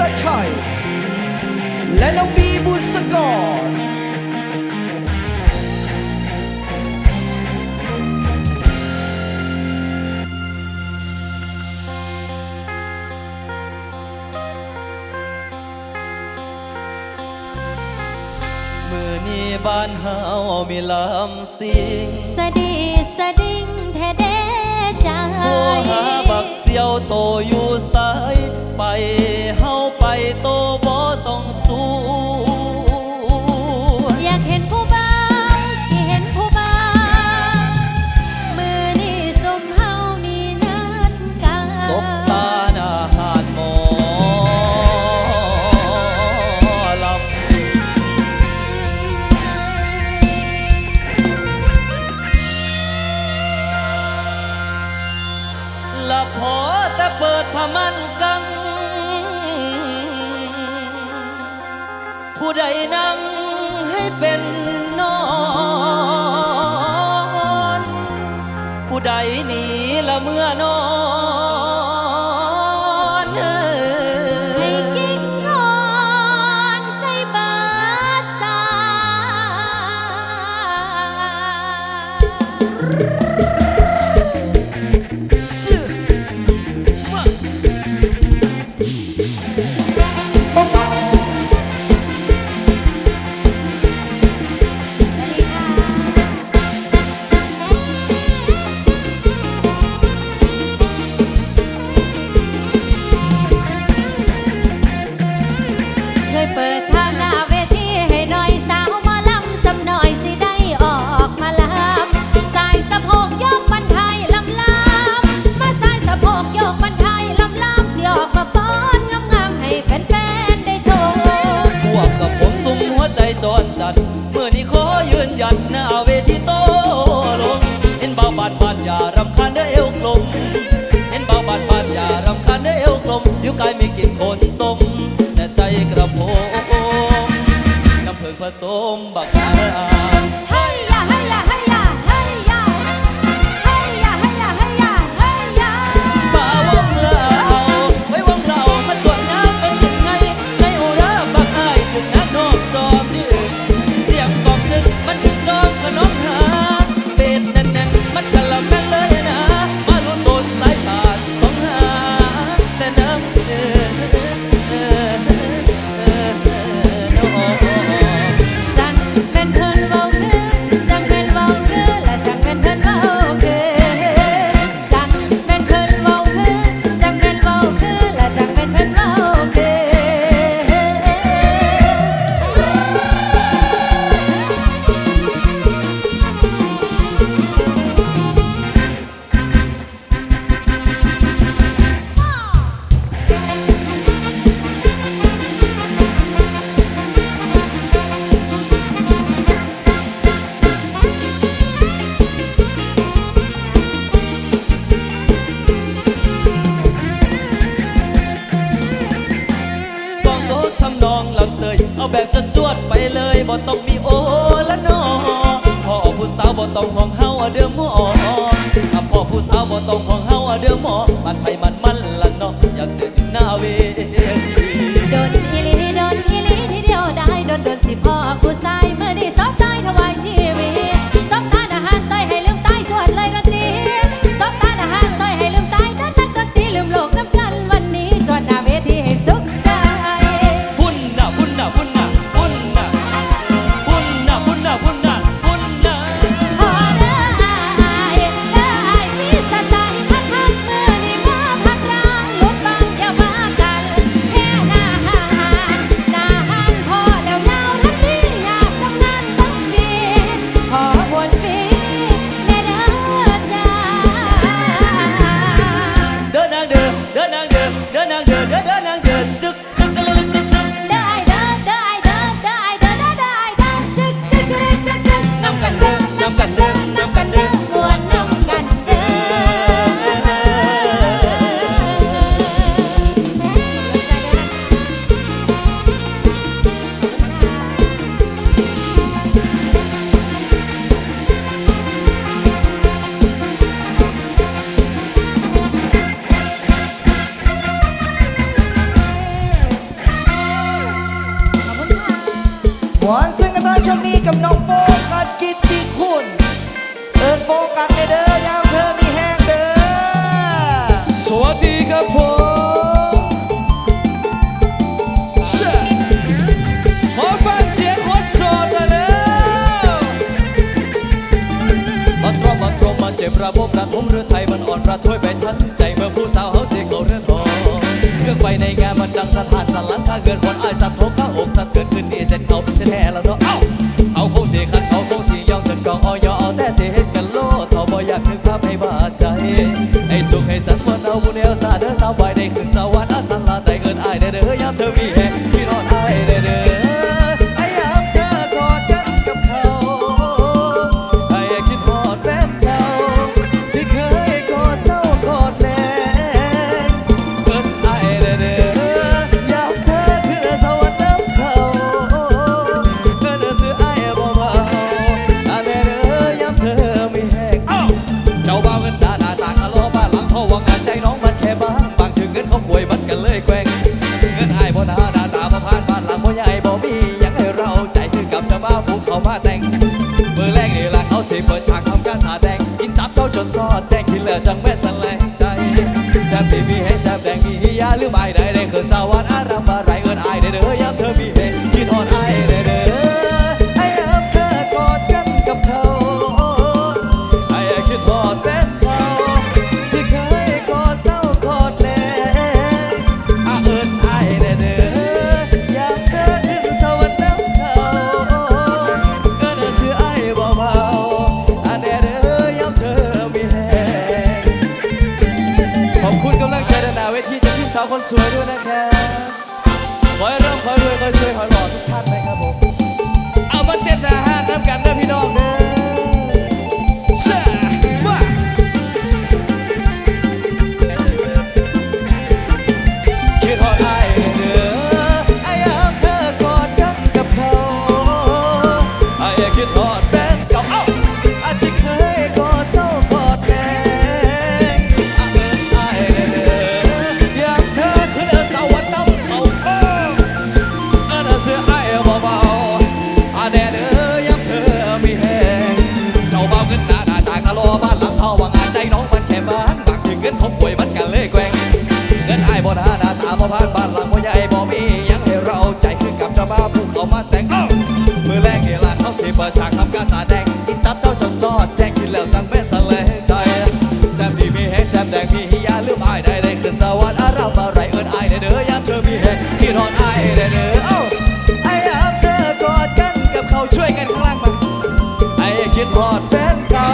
ตชัย และน้องบีบุษกรมือนี้บ้านเฮามีลำสิงสะดีสะดิ้งแท้เด้ใจ โทรหาบักเสียวโตอยู่สายไป ผู้ใดนั่งให้เป็น นยันหน้าเว ต้องห่วงเฮาเด้อหมอพ่อผู้สาวบ่ต้องห่วงเฮาเด้อหมอมันไปมันมา อนซึ่งกันทางช่วงนี้กับน้องโฟกัสกิตติคุณเอิญโฟกัสในเด้อยามเธอมีแห้งเด้อ สวัสดีครับผมเขอฟังเสียงคนโสดอยแล้มัตรอมมันมมัเจ็บระบมระทมเรือไทยมันอ่อนระทวยไปทันใจเมื่อผู้สาวเฮาเสียเขาเรื่อง รื่องไปในงานมันดังสถานสลันถ้าเกิดคนอายสัตว์ทกข้าอกสัตว์เกิดขึ้นนี่เส้นเขาแท้แล้วเนาะเอ้าเอาโคเสียขันเขาโคเสีย่องจนกองออยเอาแต่เสียเห็ดกันโลดเขาบ่อยากนึกภาพให้บาดใจให้สุขให้สันวันเอาบุญเอวสาเด้อสาวใบได้ขึ้นสวรรค์อาสันลาได้เกินอายได้เด้อยามเธอมี เจ้าผูกเขามาแต่งมือแรกนี่ละเขาสิเปิดฉากทำการสาแดงกินตับเขาจนซอดแจ้งที่เหลือจังแม่สันแลงใจแซมที่มีให้แซมแดงมียาหรือใบใดได้คือสวัสดิ์อารา สาวคนสวยด้วยนะครับขอให้ร่ำขอให้รวยขอให้สวยขอให้หล่อทุกท่านนะครับผม เอามาเต้นอาหารน้ำกันนะพี่น้องเด้อ บ่หน้าหน้าตาบ่ผ่านบ้านหลังบ่ใหญ่บ่มียังให้เราใจคือกับเจ้าบ้าผู้เขามาแต่งเมือแรกเฮลาเขาสิเปิดฉากทำการแดงกินตับเจ้าจนซอดแจ้งกินแล้วจังแม่สะเลใจแซมดีมีแหงแซมแดงมีฮิยาลืมอายได้ได้ขึ้นสวรรค์อารามอะไรเอิ้นอายได้เด้อยามเธอมีแหงที่นอนอายได้เด้อเอ้าไอ้ยามเธอกอดกันกับเขาช่วยกันข้างล่างมาไอ้คิดฮอดแฟนเก่า